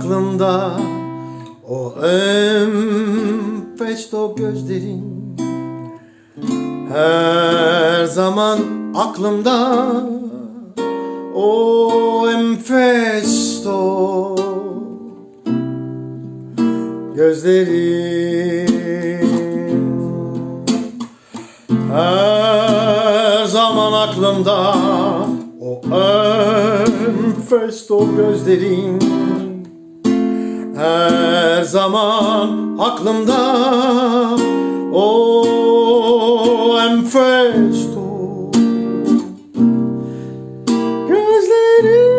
aklımda o enfes o gözlerin. Her zaman aklımda o enfes o gözlerin. Her zaman aklımda o enfes o gözlerin. Her zaman aklımda. O enfes o gözlerin.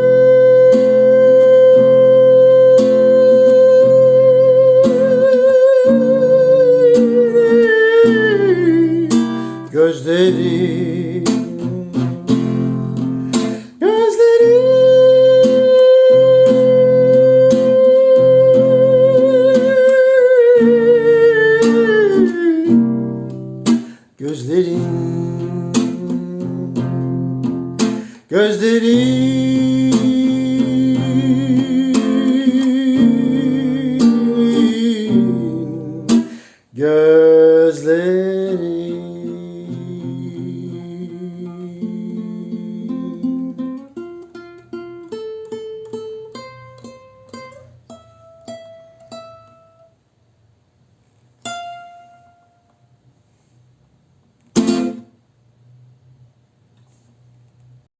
Gözlerin Gözlerin Gözlerin Gözlerin.